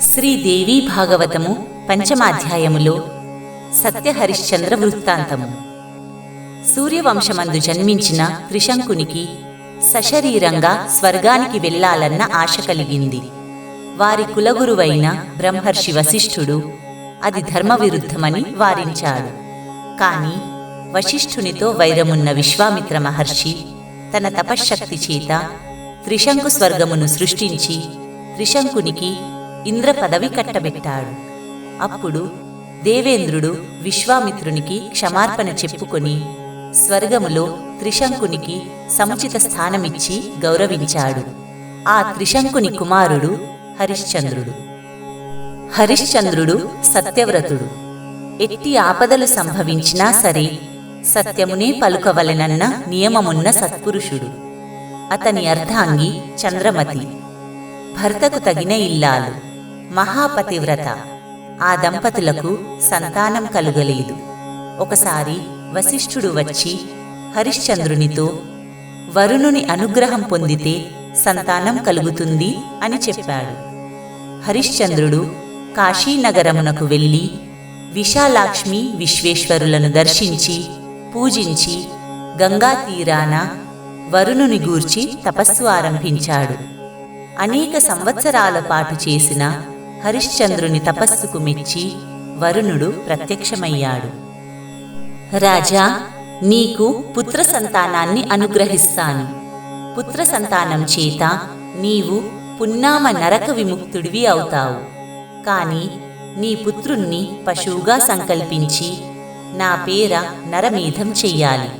శ్రీదేవి భాగవతము పంచమాధ్యాయములో సత్యహరిశ్చంద్ర వృత్తాంతము. సూర్యవంశమందు జన్మించిన త్రిశంకునికి సశరీరంగా స్వర్గానికి వెళ్ళాలన్న ఆశ కలిగింది. వారి కులగురువైన బ్రహ్మర్షి వశిష్ఠుడు అది ధర్మవిరుద్ధమని వారించాడు. కాని వశిష్ఠునితో వైరమున్న విశ్వామిత్ర మహర్షి తన తపశ్శక్తి చేత త్రిశంకు స్వర్గమును సృష్టించి త్రిశంకునికి ఇంద్ర పదవి కట్టబెట్టాడు. అప్పుడు దేవేంద్రుడు విశ్వామిత్రునికి క్షమార్పణ చెప్పుకొని స్వర్గములో త్రిశంకునికి సముచిత స్థానమిచ్చి గౌరవించాడు. ఆ త్రిశంకుని కుమారుడు హరిశ్చంద్రుడు. హరిశ్చంద్రుడు సత్యవ్రతుడు. ఎట్టి ఆపదలు సంభవించినా సరే సత్యమునే పలుకవలెనన్న నియమమున్న సత్పురుషుడు. అతని అర్ధాంగి చంద్రమతి. భర్తకు తగిన ఇల్లాలు. మహాపతివ్రత. ఆ దంపతులకు సంతానం కలుగలేదు. ఒకసారి వశిష్ఠుడు వచ్చి హరిశ్చంద్రునితో వరుణుని అనుగ్రహం పొందితే సంతానం కలుగుతుంది అని చెప్పాడు. హరిశ్చంద్రుడు కాశీనగరమునకు వెళ్ళి విశాలాక్ష్మి విశ్వేశ్వరులను దర్శించి పూజించి గంగా తీరాన వరుణుని గూర్చి తపస్సు ఆరంభించాడు. అనేక సంవత్సరాల పాటు చేసిన హరిశ్చంద్రుని తపస్సుకు మెచ్చి వరుణుడు ప్రత్యక్షమయ్యాడు. రాజా నీకు పుత్ర సంతానాన్ని అనుగ్రహిస్తాను. పుత్ర సంతానం చేత నీవు పున్నామ నరక విముక్తుడివి అవుతావు. కాని నీ పుత్రుణ్ణి పశువుగా సంకల్పించి నా పేర నరమేధం చెయ్యాలి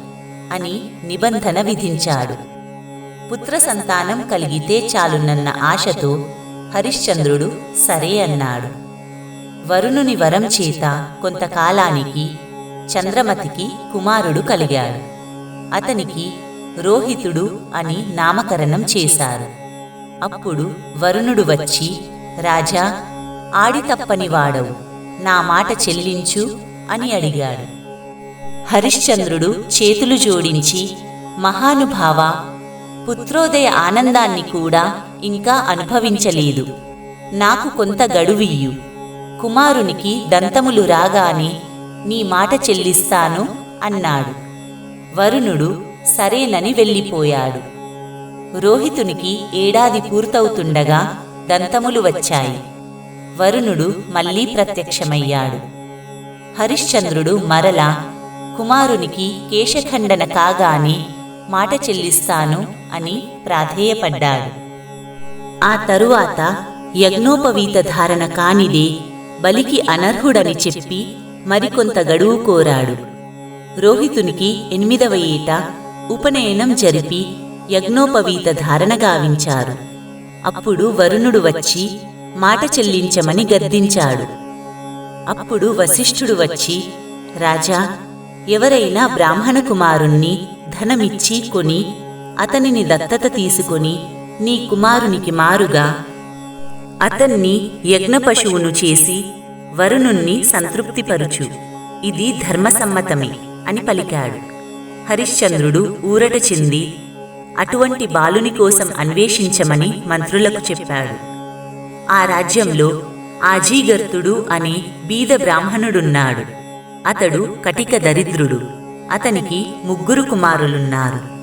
అని నిబంధన విధించాడు. పుత్ర సంతానం కలిగితే చాలునన్న ఆశతో హరిశ్చంద్రుడు సరే అన్నాడు. వరుణుని వరం చేత కొంతకాలానికి చంద్రమతికి కుమారుడు కలిగాడు. అతనికి రోహితుడు అని నామకరణం చేశారు. అప్పుడు వరుణుడు వచ్చి రాజా ఆడి తప్పని వాడవు నా మాట చెల్లించు అని అడిగాడు. హరిశ్చంద్రుడు చేతులు జోడించి మహానుభావ పుత్రోదయ ఆనందాన్ని కూడా ఇంకా అనుభవించలేదు. నాకు కొంత గడువియ్యు. కుమారునికి దంతములు రాగానే నీ మాట చెల్లిస్తాను అన్నాడు. వరుణుడు సరేనని వెళ్ళిపోయాడు. రోహితునికి ఏడాది పూర్తవుతుండగా దంతములు వచ్చాయి. వరుణుడు మళ్ళీ ప్రత్యక్షమయ్యాడు. హరిశ్చంద్రుడు మరలా కుమారునికి కేశఖండన కాగానే మాట చెల్లిస్తాను అని ప్రాధేయపడ్డాడు. ఆ తరువాత యజ్ఞోపవీత ధారణ కానిదే బలికి అనర్హుడని చెప్పి మరికొంత గడువు కోరాడు. రోహితునికి ఎనిమిదవ ఏట ఉపనయనం జరిపి యజ్ఞోపవీత ధారణ గావించారు. అప్పుడు వరుణుడు వచ్చి మాట చెల్లించమని గద్దించాడు. అప్పుడు వశిష్ఠుడు వచ్చి రాజా ఎవరైనా బ్రాహ్మణ కుమారుణ్ణి ధనమిచ్చి కొని అతనిని దత్తత తీసుకొని నీ కుమారునికి మారుగా. అతన్ని యజ్ఞపశువును చేసి వరుణుణ్ణి సంతృప్తిపరుచు. ఇది ధర్మసమ్మతమే అని పలికాడు. హరిశ్చంద్రుడు ఊరట చెంది అటువంటి బాలుని కోసం అన్వేషించమని మంత్రులకు చెప్పాడు. ఆ రాజ్యంలో ఆజీగర్తుడు అనే బీద బ్రాహ్మణుడున్నాడు. అతడు కటిక దరిద్రుడు. అతనికి ముగ్గురు కుమారులున్నారు.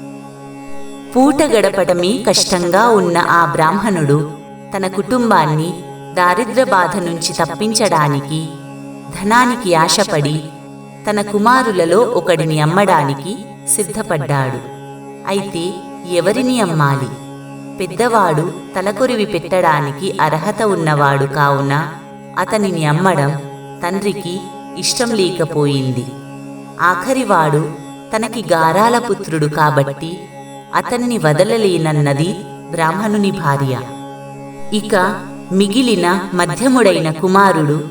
పూట గడపడమే కష్టంగా ఉన్న ఆ బ్రాహ్మణుడు తన కుటుంబాన్ని దారిద్ర బాధ నుంచి తప్పించడానికి ధనానికి ఆశపడి తన కుమారులలో ఒకడిని అమ్మడానికి సిద్ధపడ్డాడు. అయితే ఎవరిని అమ్మాలి? పెద్దవాడు తలకొరివి పెట్టడానికి అర్హత ఉన్నవాడు కావున అతనిని అమ్మడం తండ్రికి ఇష్టం లేకపోయింది. ఆఖరివాడు తనకి గారాల పుత్రుడు కాబట్టి అతనిని వదలలేనన్నది బ్రాహ్మణుని భార్య. ఇక మిగిలిన మధ్యముడైన కుమారుడు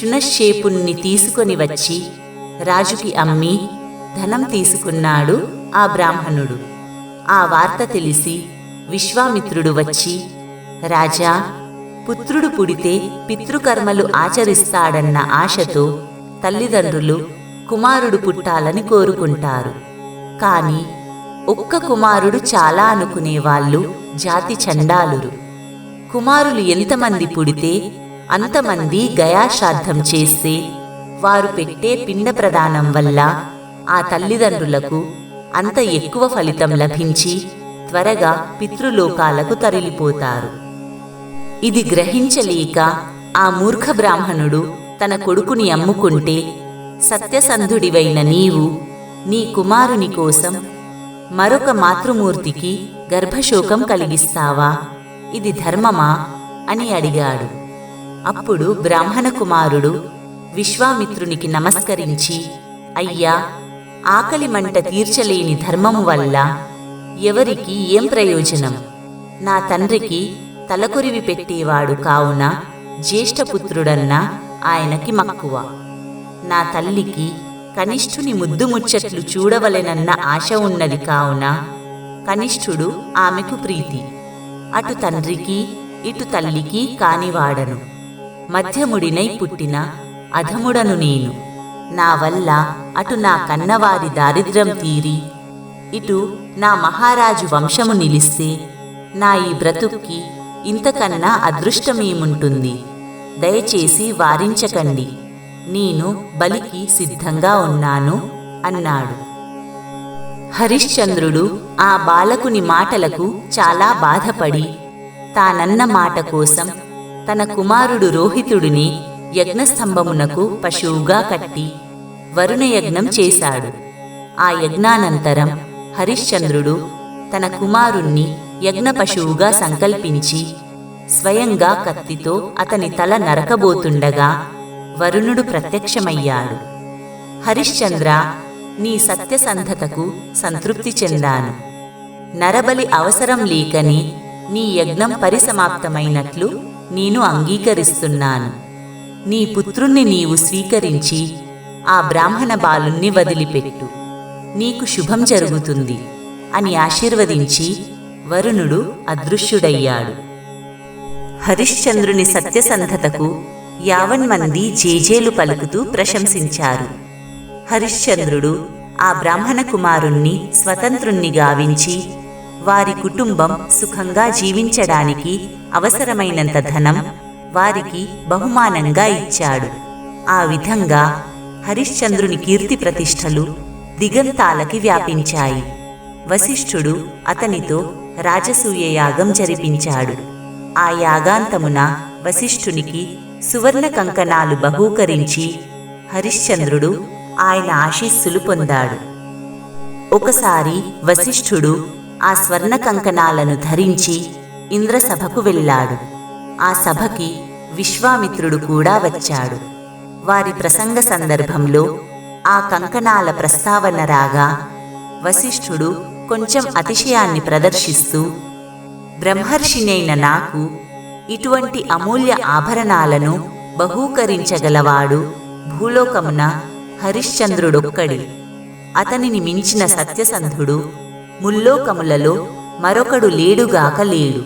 శునశ్శేపుణ్ణి తీసుకొని వచ్చి రాజుకి అమ్మి ధనం తీసుకున్నాడు ఆ బ్రాహ్మణుడు. ఆ వార్త తెలిసి విశ్వామిత్రుడు వచ్చి రాజా పుత్రుడు పుడితే పితృకర్మలు ఆచరిస్తాడన్న ఆశతో తల్లిదండ్రులు కుమారుడు పుట్టాలని కోరుకుంటారు. కానీ ఒక్క కుమారుడు చాలా అనుకునేవాళ్ళు జాతి చండాలురు. కుమారులు ఎంతమంది పుడితే అంతమంది గయాశ్రాద్ధం చేస్తే వారు పెట్టే పిండ ప్రదానం వల్ల ఆ తల్లిదండ్రులకు అంత ఎక్కువ ఫలితం లభించి త్వరగా పితృలోకాలకు తరలిపోతారు. ఇది గ్రహించలేక ఆ మూర్ఖ బ్రాహ్మణుడు తన కొడుకుని అమ్ముకుంటే సత్యసంధుడివైన నీవు నీ కుమారుని కోసం మరొక మాతృమూర్తికి గర్భశోకం కలిగిస్తావా? ఇది ధర్మమా? అని అడిగాడు. అప్పుడు బ్రాహ్మణ కుమారుడు విశ్వామిత్రునికి నమస్కరించి అయ్యా ఆకలి మంట తీర్చలేని ధర్మము వల్ల ఎవరికి ఏం ప్రయోజనం? నా తండ్రికి తలకొరివి పెట్టేవాడు కావున జ్యేష్ఠపుత్రుడన్న ఆయనకి మక్కువ. నా తల్లికి కనిష్ఠుని ముద్దు ముచ్చట్లు చూడవలెనన్న ఆశ ఉన్నది కావున కనిష్ఠుడు ఆమెకు ప్రీతి. అటు తండ్రికి ఇటు తల్లికి కానివాడను. మధ్యముడినై పుట్టిన అధముడను నేను. నా వల్ల అటు నా కన్నవారి దారిద్ర్యం తీరి ఇటు నా మహారాజు వంశము నిలిస్తే నా ఈ బ్రతుక్కి ఇంతకన్నా అదృష్టమేముంటుంది? దయచేసి వారించకండి. నేను బలికి సిద్ధంగా ఉన్నాను అన్నాడు హరిశ్చంద్రుడు ఆ బాలకుని మాటలకు చాలా బాధపడి తానన్న మాట కోసం తన కుమారుడు రోహితుడిని యజ్ఞస్తంభమునకు పశువుగా కట్టి వరుణయజ్ఞం చేశాడు ఆ యజ్ఞానంతరం హరిశ్చంద్రుడు తన కుమారుణ్ణి యజ్ఞ పశువుగా సంకల్పించి స్వయంగా కత్తితో అతని తల నరకబోతుండగా వరుణుడు ప్రత్యక్షమయ్యాడు. హరిశ్చంద్ర నీ సత్యసంధతకు సంతృప్తి చెందాను. నరబలి అవసరం లేకని నీ యజ్ఞం పరిసమాప్తమైనట్లు నేను అంగీకరిస్తున్నాను. నీ పుత్రుణ్ణి నీవు స్వీకరించి ఆ బ్రాహ్మణ బాలుణ్ణి వదిలిపెట్టు. నీకు శుభం జరుగుతుంది అని ఆశీర్వదించి వరుణుడు అదృశ్యుడయ్యాడు. హరిశ్చంద్రుని సత్యసంధతకు యావన్మంది జేజేలు పలుకుతూ ప్రశంసించారు. హరిశ్చంద్రుడు ఆ బ్రాహ్మణ కుమారుణ్ణి స్వతంత్రుణ్ణి గావించి వారి కుటుంబం సుఖంగా జీవించడానికి అవసరమైనంత ధనం వారికి బహుమానంగా ఇచ్చాడు. ఆ విధంగా హరిశ్చంద్రుని కీర్తి ప్రతిష్టలు దిగంతాలకి వ్యాపించాయి. వశిష్ఠుడు అతనితో రాజసూయ యాగం జరిపించాడు. ఆ యాగాంతమున వశిష్ఠునికి సువర్ణ కంకణాలు బహూకరించి హరిశ్చంద్రుడు ఆయన ఆశీస్సులు పొందాడు. ఒకసారి వశిష్ఠుడు ఆ స్వర్ణ కంకణాలను ధరించి ఇంద్రసభకు వెళ్ళాడు. ఆ సభకి విశ్వామిత్రుడు కూడా వచ్చాడు. వారి ప్రసంగ సందర్భంలో ఆ కంకణాల ప్రస్తావన రాగా వశిష్ఠుడు కొంచెం అతిశయాన్ని ప్రదర్శిస్తూ బ్రహ్మర్షినైన నాకు ఇటువంటి అమూల్య ఆభరణాలను బహూకరించగలవాడు భూలోకమున హరిశ్చంద్రుడొక్కడి. అతనిని మించిన సత్యసంధుడు ముల్లోకములలో మరొకడు లేడుగాక లేడు.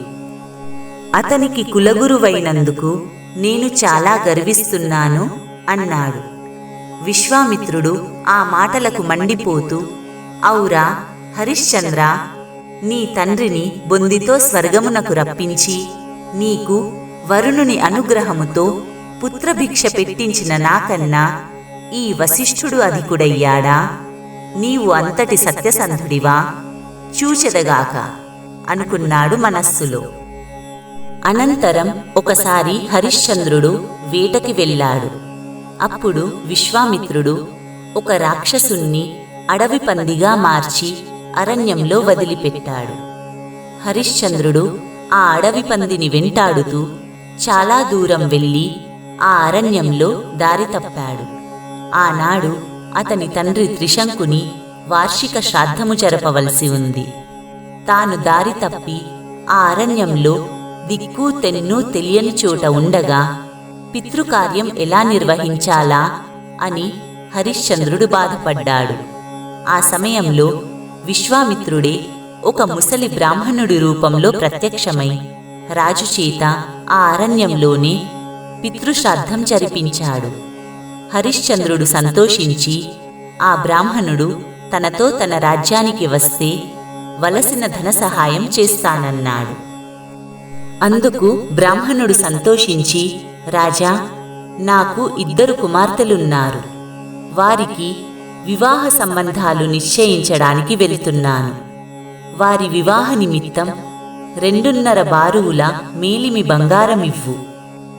అతనికి కులగురువైనందుకు నేను చాలా గర్విస్తున్నాను అన్నాడు. విశ్వామిత్రుడు ఆ మాటలకు మండిపోతూ ఔరా హరిశ్చంద్ర నీ తండ్రిని బొందితో స్వర్గమునకు రప్పించి నీకు వరుణుని అనుగ్రహముతో పుత్రభిక్ష పెట్టించిన నాకన్నా ఈ వశిష్ఠుడు అధికుడయ్యాడా? నీవు అంతటి సత్యసంధుడివా? చూచెదగాక అనుకున్నాడు మనస్సులో. అనంతరం ఒకసారి హరిశ్చంద్రుడు వేటకి వెళ్ళాడు. అప్పుడు విశ్వామిత్రుడు ఒక రాక్షసుణ్ణి అడవి పందిగా మార్చి అరణ్యంలో వదిలిపెట్టాడు. హరిశ్చంద్రుడు ఆ అడవి పందిని వెంటాడుతూ చాలా దూరం వెళ్ళి ఆ అరణ్యంలో దారి తప్పాడు. ఆనాడు అతని తండ్రి త్రిశంకుని వార్షిక శ్రాద్ధము జరపవలసి ఉంది. తాను దారి తప్పి ఆ అరణ్యంలో దిక్కు తెన్ను తెలియని చోట ఉండగా పితృకార్యం ఎలా నిర్వహించాలా అని హరిశ్చంద్రుడు బాధపడ్డాడు. ఆ సమయంలో విశ్వామిత్రుడే ఒక ముసలి బ్రాహ్మణుడి రూపంలో ప్రత్యక్షమై రాజు చేత ఆ అరణ్యంలోనే పితృశ్రాద్ధం జరిపించాడు. హరిశ్చంద్రుడు సంతోషించి ఆ బ్రాహ్మణుడు తనతో తన రాజ్యానికి వస్తే వలసిన ధన సహాయం చేస్తానన్నాడు. అందుకు బ్రాహ్మణుడు సంతోషించి రాజా నాకు ఇద్దరు కుమార్తెలున్నారు. వారికి వివాహ సంబంధాలు నిశ్చయించడానికి వెళుతున్నాను. వారి వివాహ నిమిత్తం రెండున్నర బారువుల మేలిమి బంగారమివ్వు.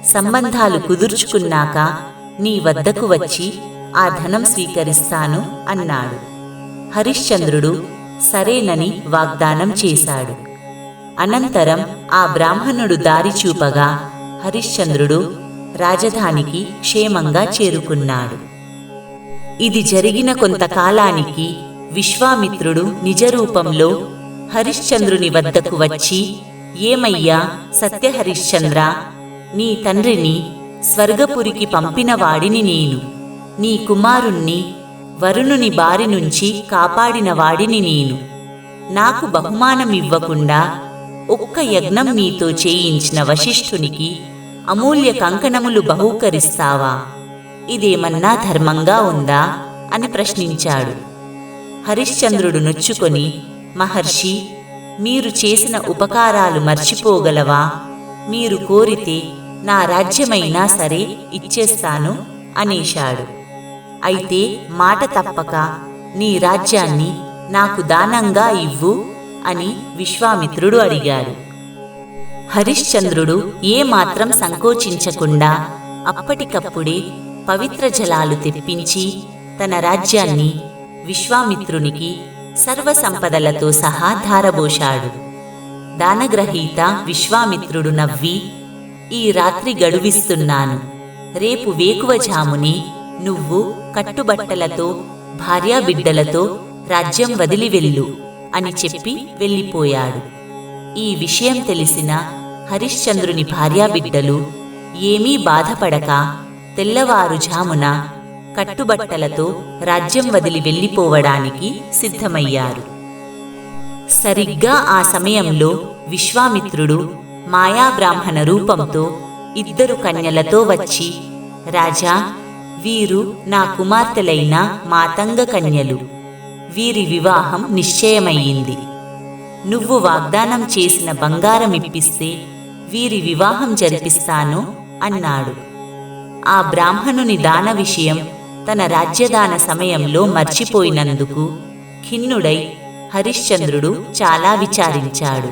సంబంధాలు కుదుర్చుకున్నాక నీ వద్దకు వచ్చి ఆ ధనం స్వీకరిస్తాను అన్నాడు. హరిశ్చంద్రుడు సరేనని వాగ్దానం చేశాడు. అనంతరం ఆ బ్రాహ్మణుడు దారి చూపగా హరిశ్చంద్రుడు రాజధానికి క్షేమంగా చేరుకున్నాడు. ఇది జరిగిన కొంతకాలానికి విశ్వామిత్రుడు నిజరూపంలో హరిశ్చంద్రుని వద్దకు వచ్చి ఏమయ్యా సత్యహరిశ్చంద్ర నీ తండ్రిని స్వర్గపురికి పంపిన వాడిని నేను. నీ కుమారుణ్ణి వరుణుని బారి నుంచి కాపాడిన వాడిని నేను. నాకు బహుమానమివ్వకుండా ఒక్క యజ్ఞం నీతో చేయించిన వశిష్ఠునికి అమూల్య కంకణములు బహూకరిస్తావా? ఇదేమన్నా ధర్మంగా ఉందా? అని ప్రశ్నించాడు. హరిశ్చంద్రుడు నొచ్చుకొని మహర్షి మీరు చేసిన ఉపకారాలు మర్చిపోగలవా? మీరు కోరితే నా రాజ్యమైనా సరే ఇచ్చేస్తాను అనేశాడు. అయితే మాట తప్పక నీ రాజ్యాన్ని నాకు దానంగా ఇవ్వు అని విశ్వామిత్రుడు అడిగాడు. హరిశ్చంద్రుడు ఏమాత్రం సంకోచించకుండా అప్పటికప్పుడే పవిత్ర జలాలు తెప్పించి తన రాజ్యాన్ని విశ్వామిత్రునికి సర్వసంపదలతో సహా ధారబోశాడు దానగ్రహీత విశ్వామిత్రుడు నవ్వి ఈ రాత్రి గడువిస్తున్నాను. రేపు వేకువజాముని నువ్వు కట్టుబట్టలతో భార్యాబిడ్డలతో రాజ్యం వదిలి వెళ్ళు అని చెప్పి వెళ్ళిపోయాడు. ఈ విషయం తెలిసిన హరిశ్చంద్రుని భార్యాబిడ్డలు ఏమీ బాధపడక తెల్లవారుజామున కట్టుబట్టలతో రాజ్యం వదిలి వెళ్ళిపోవడానికి సిద్ధమయ్యారు. సరిగ్గా ఆ సమయంలో విశ్వామిత్రుడు మాయాబ్రాహ్మణ రూపంతో ఇద్దరు కన్యలతో వచ్చి రాజా వీరు నా కుమార్తెలైన మాతంగ కన్యలు. వీరి వివాహం నిశ్చయమయ్యింది. నువ్వు వాగ్దానం చేసిన బంగారం ఇప్పిస్తే వీరి వివాహం జరిపిస్తాను అన్నాడు. ఆ బ్రాహ్మణుని దాన విషయం తన రాజ్యదాన సమయంలో మర్చిపోయినందుకు ఖిన్నుడై హరిశ్చంద్రుడు చాలా విచారించాడు.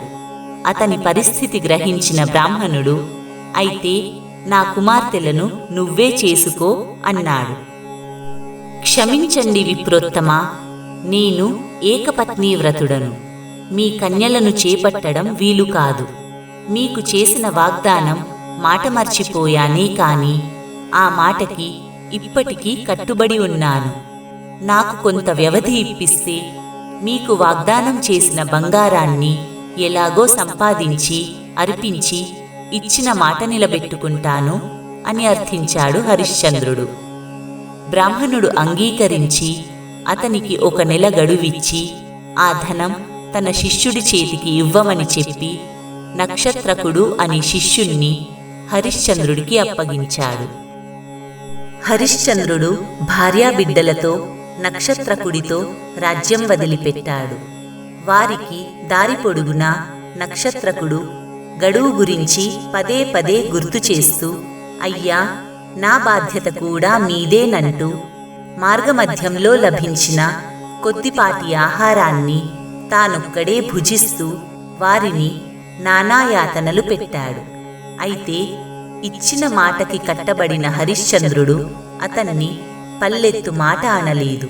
అతని పరిస్థితి గ్రహించిన బ్రాహ్మణుడు అయితే నా కుమార్తెలను నువ్వే చేసుకో అన్నాడు. క్షమించండి విప్రోత్తమా నేను ఏకపత్ని వ్రతుడను. మీ కన్యలను చేపట్టడం వీలు కాదు. మీకు చేసిన వాగ్దానం మాట మర్చిపోయానే కాని ఆ మాటకి ఇప్పటికీ కట్టుబడి ఉన్నాను. నాకు కొంత వ్యవధి ఇప్పిస్తే మీకు వాగ్దానం చేసిన బంగారాన్ని ఎలాగో సంపాదించి అర్పించి ఇచ్చిన మాట నిలబెట్టుకుంటాను అని అర్థించాడు హరిశ్చంద్రుడు. బ్రాహ్మణుడు అంగీకరించి అతనికి ఒక నెల గడువిచ్చి ఆ ధనం తన శిష్యుడి చేతికి ఇవ్వమని చెప్పి నక్షత్రకుడు అనే శిష్యుణ్ణి హరిశ్చంద్రుడికి అప్పగించాడు. హరిశ్చంద్రుడు భార్యాబిడ్డలతో నక్షత్రకుడితో రాజ్యం వదిలిపెట్టాడు. వారికి దారి పొడుగునా నక్షత్రకుడు గడువు గురించి పదే పదే గుర్తు చేస్తూ అయ్యా నా బాధ్యత కూడా మీదేనంటూ మార్గమధ్యంలో లభించిన కొద్దిపాటి ఆహారాన్ని తానొక్కడే భుజిస్తూ వారిని నానాయాతనలు పెట్టాడు. అయితే ఇచ్చిన మాటకి కట్టబడిన హరిశ్చంద్రుడు అతన్ని పల్లెత్తు మాట అనలేదు.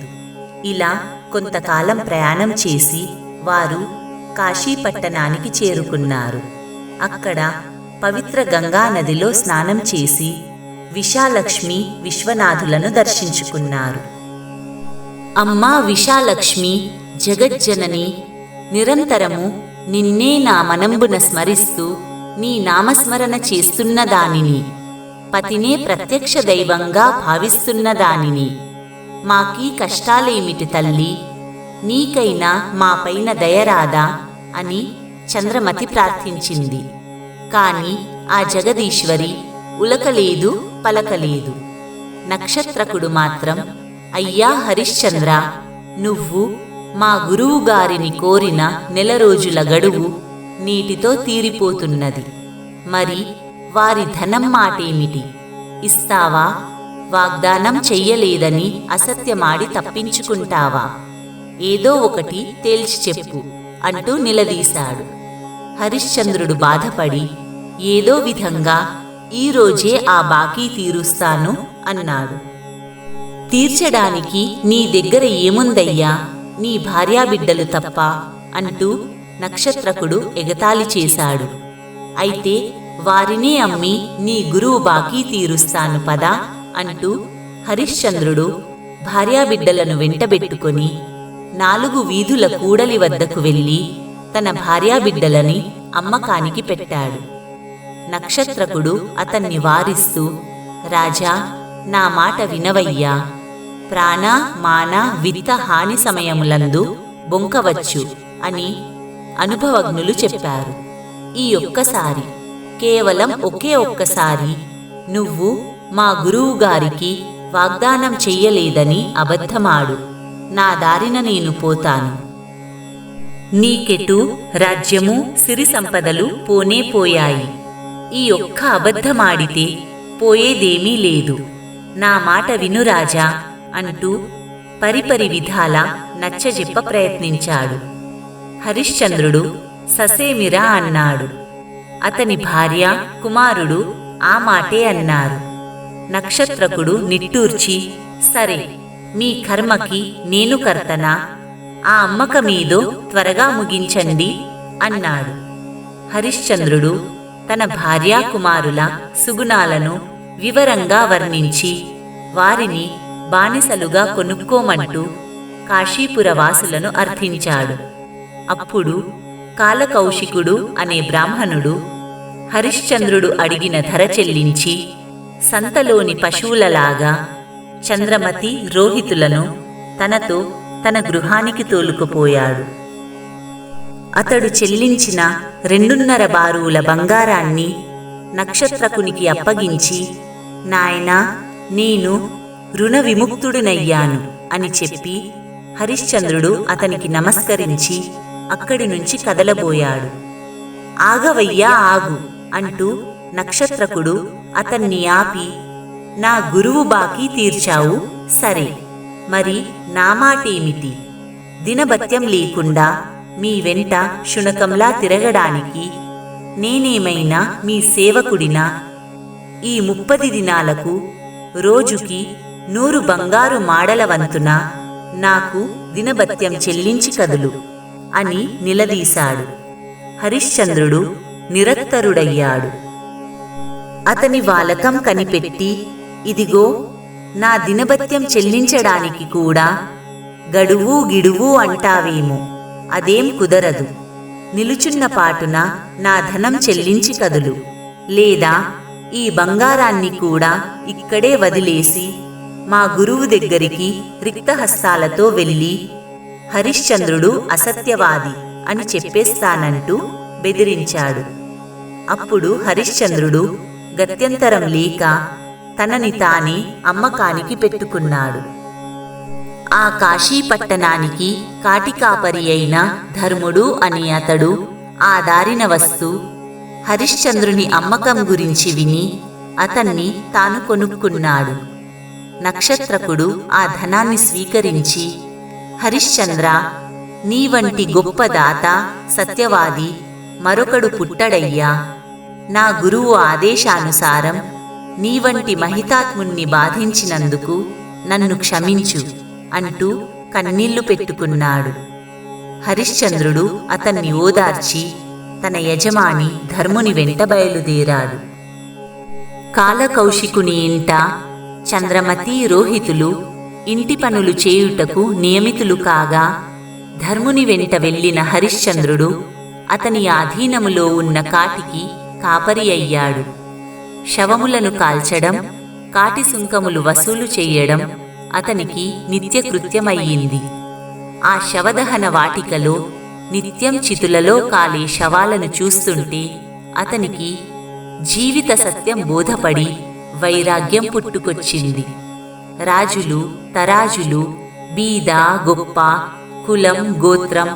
ఇలా కొంతకాలం ప్రయాణం చేసి వారు కాశీపట్టణానికి చేరుకున్నారు. అక్కడ పవిత్ర గంగా నదిలో స్నానం చేసి విశాలక్ష్మి విశ్వనాథులను దర్శించుకున్నారు. అమ్మా విశాలక్ష్మి జగజ్జనని నిరంతరము నిన్నే నా మనంబున స్మరిస్తూ నీ నామస్మరణ చేస్తున్న దానిని. పతినే ప్రత్యక్ష దైవంగా భావిస్తున్న దానిని. మాకీ కష్టాలేమిటి తల్లి? నీకైనా మాపైన దయరాదా అని చంద్రమతి ప్రార్థించింది. కాని ఆ జగదీశ్వరి ఉలకలేదు పలకలేదు. నక్షత్రకుడు మాత్రం అయ్యా హరిశ్చంద్ర నువ్వు మా గురువు గారిని కోరిన నెల రోజుల గడువు నీటితో తీరిపోతున్నది. మరి వారి ధనం మాటేమిటి? ఇస్తావా? వాగ్దానం చెయ్యలేదని అసత్యమాడి తప్పించుకుంటావా? ఏదో ఒకటి తేల్చి చెప్పు అంటూ నిలదీశాడు. హరిశ్చంద్రుడు బాధపడి ఏదో విధంగా ఈరోజే ఆ బాకీ తీరుస్తాను అన్నాడు. తీర్చడానికి నీ దగ్గర ఏముందయ్యా? నీ భార్యాబిడ్డలు తప్ప అంటూ నక్షత్రకుడు ఎగతాళి చేశాడు. అయితే వారినే అమ్మి నీ గురువు బాకీ తీరుస్తాను పదా అంటూ హరిశ్చంద్రుడు భార్యాబిడ్డలను వెంటబెట్టుకొని నాలుగు వీధుల కూడలి వద్దకు వెళ్ళి తన భార్యాబిడ్డలని అమ్మకానికి పెట్టాడు. నక్షత్రకుడు అతన్ని వారిస్తూ రాజా నా మాట వినవయ్యా. ప్రాణ మాన విత్త హాని సమయములందు బొంకవచ్చు అని అనుభవజ్ఞులు చెప్పారు. ఈ ఒక్కసారి కేవలం ఒకే ఒక్కసారి నువ్వు మా గురువు గారికి వాగ్దానం చెయ్యలేదని అబద్ధమాడు. నా దారిన నేను పోతాను. నీకెటు రాజ్యము సిరి సంపదలు పోనే పోయాయి. ఈ ఒక్క అబద్ధమాడితే పోయేదేమీ లేదు. నా మాట విను రాజా అంటూ పరిపరి విధాల నచ్చజెప్ప ప్రయత్నించాడు. హరిశ్చంద్రుడు ససేమిరా అన్నాడు. అతని భార్య కుమారుడు ఆ మాటే అన్నారు. నక్షత్రకుడు నిట్టూర్చి సరే మీ కర్మకి నేను కర్తనా? ఆ అమ్మకమీదో త్వరగా ముగించండి అన్నాడు. హరిశ్చంద్రుడు తన భార్యా కుమారుల సుగుణాలను వివరంగా వర్ణించి వారిని బానిసలుగా కొనుక్కోమంటూ కాశీపుర వాసులను అర్థించాడు. అప్పుడు కాలకౌశికుడు అనే బ్రాహ్మణుడు హరిశ్చంద్రుడు అడిగిన ధర చెల్లించి సంతలోని పశువులలాగా చంద్రమతి రోహితులను తనతో తన గృహానికి తోలుకుపోయాడు. అతడు చెల్లించిన రెండున్నర బారువుల బంగారాన్ని నక్షత్రకునికి అప్పగించి నాయనా నేను రుణ విముక్తుడినయ్యాను అని చెప్పి హరిశ్చంద్రుడు అతనికి నమస్కరించి అక్కడి నుంచి కదలబోయాడు. ఆగవయ్యా ఆగు అంటూ నక్షత్రకుడు అతన్ని ఆపి నా గురువు బాకీ తీర్చావు సరే. మరి నా మాటేమిటి? దినభత్యం లేకుండా మీ వెంట శునకంలా తిరగడానికి నేనేమైనా మీ సేవకుడినా? ఈ ముప్పది దినాలకు రోజుకి నూరు బంగారు మాడల వంతున నాకు దినభత్యం చెల్లించి కదులు. అని నిలదీశాడు. హరిశ్చంద్రుడు నిరత్తరుడయ్యాడు అతని వాలకం కనిపెట్టి ఇదిగో నా దినభత్యం చెల్లించడానికి కూడా గడువు గిడువు అంటావేమో అదేం కుదరదు. నిలుచున్న పాటున నా ధనం చెల్లించి కదులు. లేదా ఈ బంగారాన్ని కూడా ఇక్కడే వదిలేసి మా గురువు దగ్గరికి రిక్తహస్తాలతో వెళ్ళి హరిశ్చంద్రుడు అసత్యవాది అని చెప్పేస్తానంటూ బెదిరించాడు. అప్పుడు హరిశ్చంద్రుడు గత్యంతరం లేక తనని తానే అమ్మకానికి పెట్టుకున్నాడు. ఆ కాశీ పట్టణానికి కాటికాపరి అయిన ధర్ముడు అని అతడు ఆ దారిన వస్తూ హరిశ్చంద్రుని అమ్మకం గురించి విని అతన్ని తాను కొనుక్కున్నాడు. నక్షత్రకుడు ఆ ధనాన్ని స్వీకరించి హరిశ్చంద్ర నీ వంటి గొప్ప దాత సత్యవాది మరొకడు పుట్టడయ్యా నా గురువు ఆదేశానుసారం నీ వంటి మహితాత్ముణ్ణి బాధించినందుకు నన్ను క్షమించు అంటూ కన్నీళ్ళు పెట్టుకున్నాడు హరిశ్చంద్రుడు అతన్ని ఓదార్చి తన యజమాని ధర్ముని వెంట బయలుదేరాడు కాలకౌశికుని ఇంట చంద్రమతి రోహితులు ఇంటి పనులు చేయుటకు నియమితులు కాగా ధర్ముని వెంట వెళ్ళిన హరిశ్చంద్రుడు అతని ఆధీనములో ఉన్న కాటికి కాపరి అయ్యాడు. శవములను కాల్చడం కాటి సుంకములు వసూలు చెయ్యడం అతనికి నిత్యకృత్యమయ్యింది. ఆ శవదహన వాటికలో నిత్యం చితులలో కాలే శవాలను చూస్తుంటే అతనికి జీవిత సత్యం బోధపడి వైరాగ్యం పుట్టుకొచ్చింది. రాజులు తరాజులు బీద గొప్ప కులం గోత్రం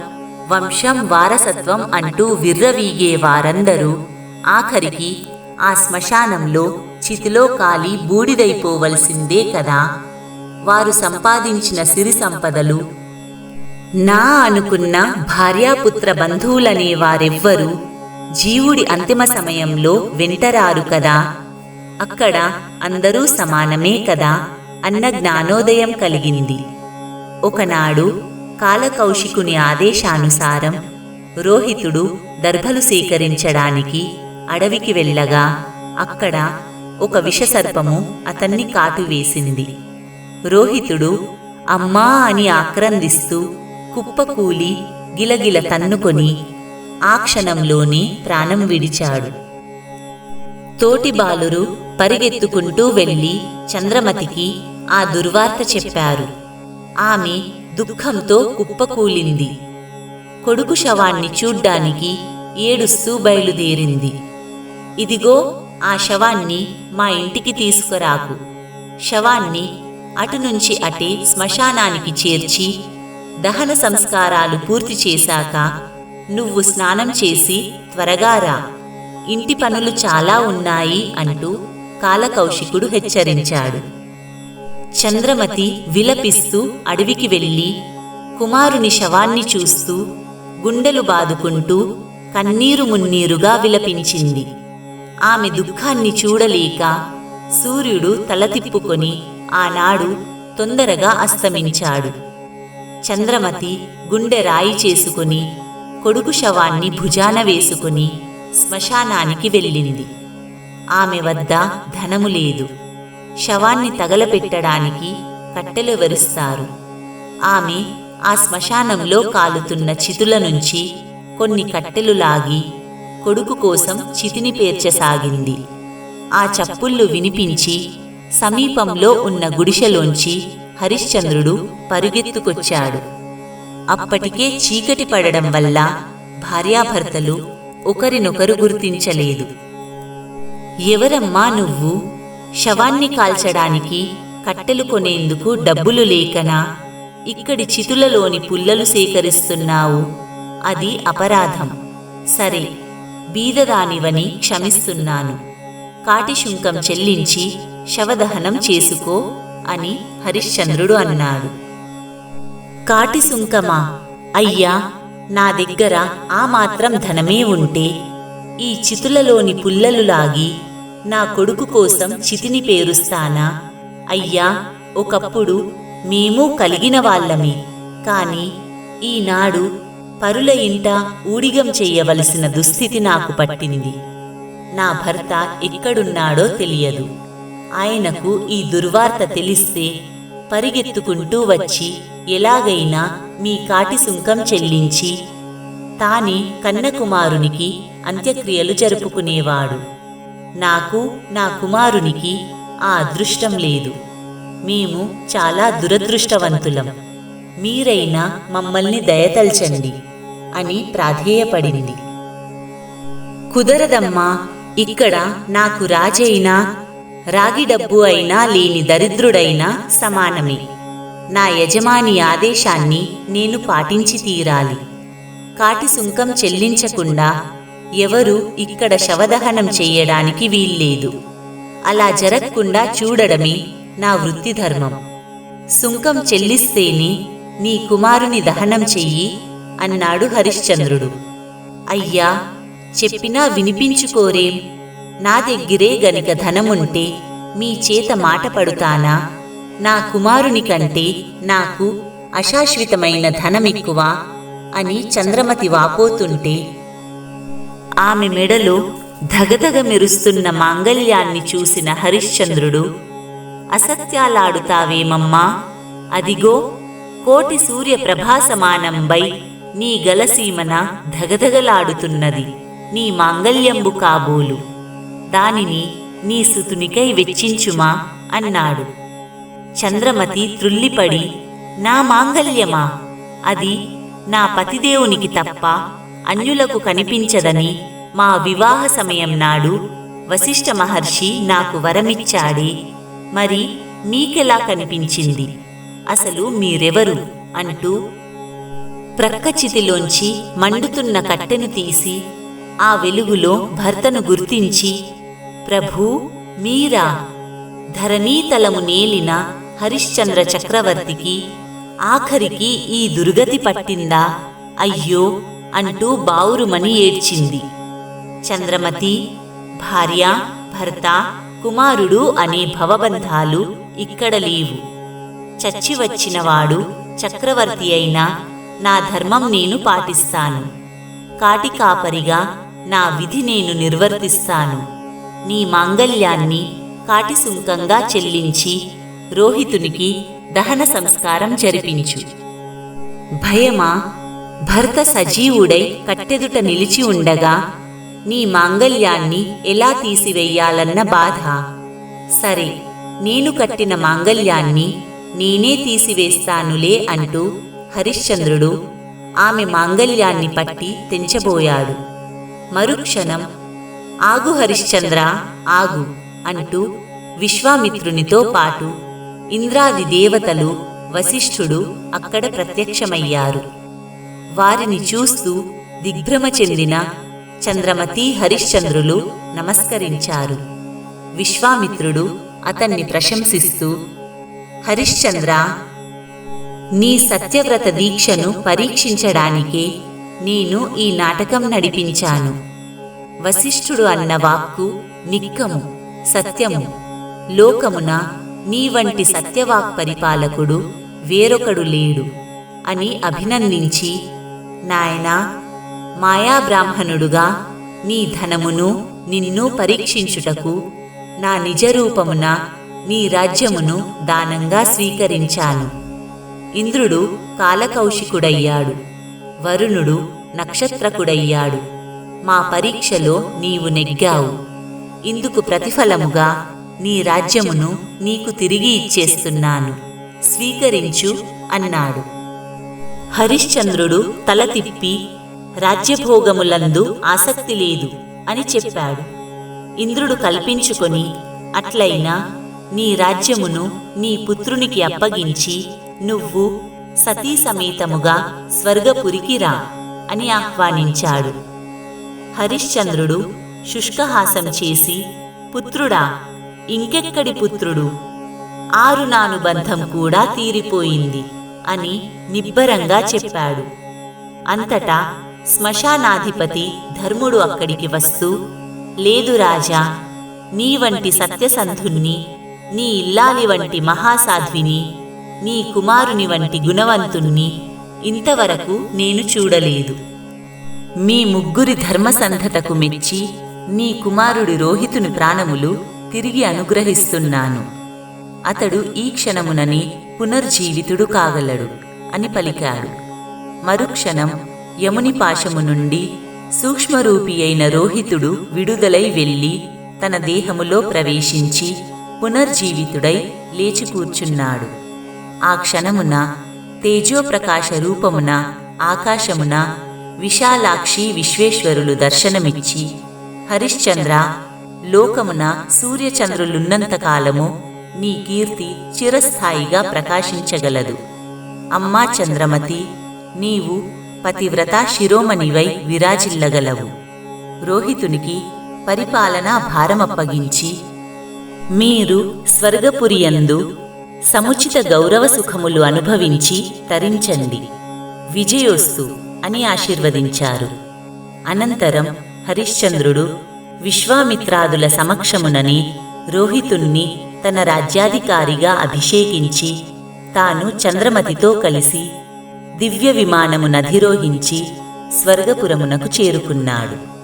వంశం వారసత్వం అంటూ విర్రవీగే వారందరూ ఆఖరికి ఆ శ్మశానంలో చితిలో కాలి బూడిదైపోవలసిందే కదా. వారు సంపాదించిన సిరి సంపదలు. నా అనుకున్న భార్యాపుత్ర బంధువులనే వారెవ్వరూ జీవుడి అంతిమ సమయంలో వెంటరారు కదా. అక్కడ అందరూ సమానమే కదా. అన్న జ్ఞానోదయం కలిగింది. ఒకనాడు కాలకౌశికుని ఆదేశానుసారం రోహితుడు దర్భలు సేకరించడానికి అడవికి వెళ్ళగా అక్కడ ఒక విషసర్పము అతన్ని కాటువేసింది రోహితుడు అమ్మా అని ఆక్రందిస్తూ కుప్పకూలి గిలగిల తన్నుకొని ఆ క్షణంలోనే ప్రాణం విడిచాడు. తోటి బాలురు పరిగెత్తుకుంటూ వెళ్ళి చంద్రమతికి ఆ దుర్వార్త చెప్పారు. ఆమె దుఃఖంతో కుప్పకూలింది. కొడుకు శవాన్ని చూడ్డానికి ఏడుస్తూ బయలుదేరింది. ఇదిగో ఆ శవాన్ని మా ఇంటికి తీసుకురాకు. శవాన్ని అటు నుంచి అటే శ్మశానానికి చేర్చి దహన సంస్కారాలు పూర్తి చేశాక నువ్వు స్నానం చేసి త్వరగా రా. ఇంటి పనులు చాలా ఉన్నాయి అంటూ కాలకౌశికుడు హెచ్చరించాడు. చంద్రమతి విలపిస్తూ అడవికి వెళ్ళి కుమారుని శవాన్ని చూస్తూ గుండెలు బాదుకుంటూ కన్నీరు మున్నీరుగా విలపించింది. ఆమె దుఃఖాన్ని చూడలేక సూర్యుడు తల తిప్పుకొని ఆనాడు తొందరగా అస్తమించాడు. చంద్రమతి గుండె రాయి చేసుకుని కొడుకు శవాన్ని భుజాన వేసుకుని శ్మశానానికి వెళ్ళింది ఆమె వద్ద ధనము లేదు. శవాన్ని తగలపెట్టడానికి కట్టెలు వెరుస్తారు ఆమె ఆ శ్మశానంలో కాలుతున్న చితుల నుంచి కొన్ని కట్టెలు లాగి కొడుకు కోసం చితిని పేర్చసాగింది. ఆ చప్పుళ్ళు వినిపించి సమీపంలో ఉన్న గుడిసెలోంచి హరిశ్చంద్రుడు పరుగెత్తుకొచ్చాడు. అప్పటికే చీకటి పడడం వల్ల భార్యాభర్తలు ఒకరినొకరు గుర్తించలేదు. ఎవరమ్మా నువ్వు? శవాన్ని కాల్చడానికి కట్టెలు కొనేందుకు డబ్బులు లేకనా? ఇక్కడి చితులలోని పుల్లలు సేకరిస్తున్నావు. అది అపరాధం. సరే బీదదానివని క్షమిస్తున్నాను. కాటి శుంకం చెల్లించి శవదహనం చేసుకో అని హరిశ్చంద్రుడు అన్నాడు. కాటి సుంకమా అయ్యా నా దగ్గర ఆ మాత్రం ధనమే ఉంటే ఈ చితులలోని పుల్లలు లాగి నా కొడుకు కోసం చితిని పేరుస్తానా? అయ్యా ఒకప్పుడు మేము కలిగిన వాళ్ళమే. కాని ఈనాడు పరుల ఇంట ఊడిగం చెయ్యవలసిన దుస్థితి నాకు పట్టింది. నా భర్త ఎక్కడున్నాడో తెలియదు. ఆయనకు ఈ దుర్వార్త తెలిస్తే పరిగెత్తుకుంటూ వచ్చి ఎలాగైనా మీ కాటి సుంకం చెల్లించి తానే కన్నకుమారునికి అంత్యక్రియలు జరుపుకునేవాడు. నాకు నా కుమారునికి ఆ అదృష్టం లేదు. మేము చాలా దురదృష్టవంతులం. మీరైనా మమ్మల్ని దయతల్చండి అని ప్రాధేయపడింది. కుదరదమ్మా ఇక్కడ నాకు రాజైనా రాగి డబ్బు అయినా లేని దరిద్రుడైనా సమానమే. నా యజమాని ఆదేశాన్ని నేను పాటించి తీరాలి. కాటి సుంకం చెల్లించకుండా ఎవరు ఇక్కడ శవదహనం చెయ్యడానికి వీల్లేదు. అలా జరగకుండా చూడడమే నా వృత్తి ధర్మం. సుంకం చెల్లిస్తేనే నీ కుమారుని దహనం చెయ్యి అన్నాడు హరిశ్చంద్రుడు. అయ్యా చెప్పినా వినిపించుకోరేం? నా దగ్గరే గనుక ధనముంటే మీ చేత మాట పడుతానా? నా కుమారుని కంటే నాకు అశాశ్వతమైన ధనమెక్కువ అని చంద్రమతి వాపోతుంటే ఆమె మెడలో ధగధగ మెరుస్తున్న మాంగల్యాన్ని చూసిన హరిశ్చంద్రుడు అసత్యాలాడుతావేమమ్మా? అదిగో కోటి సూర్య ప్రభాసమానంబై నీ గలసీమన ధగధగలాడుతున్నది నీ మాంగల్యంబు కాబోలు. దానిని నీ సుతునికై వెచ్చించుమా? అన్నాడు. చంద్రమతి త్రుల్లిపడి నా మాంగల్యమా అది నా పతిదేవునికి తప్ప అన్యులకు కనిపించదని మా వివాహ సమయం నాడు వశిష్ఠ మహర్షి నాకు వరమిచ్చాడే. మరి మీకెలా కనిపించింది? అసలు మీరెవరు? అంటూ ప్రక్కచితిలోంచి మండుతున్న కట్టెను తీసి ఆ వెలుగులో భర్తను గుర్తించి ప్రభూ మీరా? ధరణీతలము నేలిన హరిశ్చంద్ర చక్రవర్తికి ఆఖరికి ఈ దుర్గతి పట్టిందా? అయ్యో అంటూ బావురుమని ఏడ్చింది. చంద్రమతి భార్య భర్త కుమారుడు అనే భవబంధాలు ఇక్కడ లేవు. చచ్చి వచ్చినవాడు చక్రవర్తి అయినా నా ధర్మం నేను పాటిస్తాను. కాటి కాపరిగా నా విధి నేను నిర్వర్తిస్తాను. నీ మాంగల్యాన్ని కాటిసుంకంగా చెల్లించి రోహితునికి దహన సంస్కారం జరిపించు. భయమా? భర్త సజీవుడై కట్టెదుట నిలిచి ఉండగా నీ మాంగల్యాన్ని ఎలా తీసివెయ్యాలన్న బాధ. సరే నేను కట్టిన మాంగల్యాన్ని నేనే తీసివేస్తానులే అంటూ హరిశ్చంద్రుడు ఆమె మాంగల్యాన్ని పట్టి తెంచబోయాడు. మరుక్షణం ఆగు హరిశ్చంద్ర ఆగు అంటూ విశ్వామిత్రునితో పాటు ఇంద్రాది దేవతలు వశిష్ఠుడు అక్కడ ప్రత్యక్షమయ్యారు. వారిని చూస్తూ దిగ్భ్రమ చెందిన చంద్రమతి హరిశ్చంద్రులు నమస్కరించారు. విశ్వామిత్రుడు అతన్ని ప్రశంసిస్తూ హరిశ్చంద్ర నీ సత్యవ్రత దీక్షను పరీక్షించడానికే నేను ఈ నాటకం నడిపించాను. వశిష్ఠుడు అన్న వాక్కు నిక్కము సత్యము లోకమున నీ వంటి సత్యవాక్ పరిపాలకుడు వేరొకడు లేడు అని అభినందించి నాయనా మాయాబ్రాహ్మణుడుగా నీ ధనమును నిన్ను పరీక్షించుటకు నా నిజరూపమున నీ రాజ్యమును దానంగా స్వీకరించాను. ఇంద్రుడు కాలకౌశికుడయ్యాడు వరుణుడు నక్షత్రకుడయ్యాడు. మా పరీక్షలో నీవు నెగ్గావు. ఇందుకు ప్రతిఫలముగా నీ రాజ్యమును నీకు తిరిగి ఇచ్చేస్తున్నాను. స్వీకరించు అన్నాడు. హరిశ్చంద్రుడు తల తిప్పి రాజ్యభోగములందు ఆసక్తి లేదు అని చెప్పాడు. ఇంద్రుడు కల్పించుకొని అట్లయినా నీ రాజ్యమును నీ పుత్రునికి అప్పగించి నువ్వు సతీ సమేతముగా స్వర్గపురికి రా అని ఆహ్వానించాడు. హరిశ్చంద్రుడు శుష్కహాసం చేసి పుత్రుడా ఇంకెక్కడి పుత్రుడు? ఆరు నానుబంధం కూడా తీరిపోయింది అని నిబ్బరంగా చెప్పాడు. అంతటా శ్మశానాధిపతి ధర్ముడు అక్కడికి వస్తూ లేదు రాజా నీ వంటి సత్యసంధుణ్ణి నీ ఇల్లాలి వంటి మహాసాధ్విని నీ కుమారుని వంటి గుణవంతుణ్ణి ఇంతవరకు నేను చూడలేదు. మీ ముగ్గురి ధర్మసంధతకు మెచ్చి నీ కుమారుడి రోహితుని ప్రాణములు తిరిగి అనుగ్రహిస్తున్నాను. అతడు ఈ క్షణమునని పునర్జీవితుడు కాగలడు అని పలికాడు. మరుక్షణం యముని పాశము నుండి సూక్ష్మరూపి అయిన రోహితుడు విడుదలై వెళ్ళి తన దేహములో ప్రవేశించి పునర్జీవితుడై లేచి కూర్చున్నాడు. ఆ క్షణమున తేజోప్రకాశ రూపమున ఆకాశమున విశాలాక్షి విశ్వేశ్వరులు దర్శనమిచ్చి హరిశ్చంద్ర లోకమున సూర్యచంద్రులున్నంత కాలము నీ కీర్తి చిరస్థాయిగా ప్రకాశించగలదు. అమ్మా చంద్రమతి నీవు పతివ్రత శిరోమణివై విరాజిల్లగలవు. రోహితునికి పరిపాలనా భారమప్పగించి మీరు స్వర్గపురియందు సముచిత గౌరవ సుఖములు అనుభవించి తరించండి. విజయోస్తు అని ఆశీర్వదించారు. అనంతరం హరిశ్చంద్రుడు విశ్వామిత్రాదుల సమక్షమునని రోహితుణ్ణి తన రాజ్యాధికారిగా అభిషేకించి తాను చంద్రమతితో కలిసి దివ్య విమానమునధిరోహించి స్వర్గపురమునకు చేరుకున్నాడు.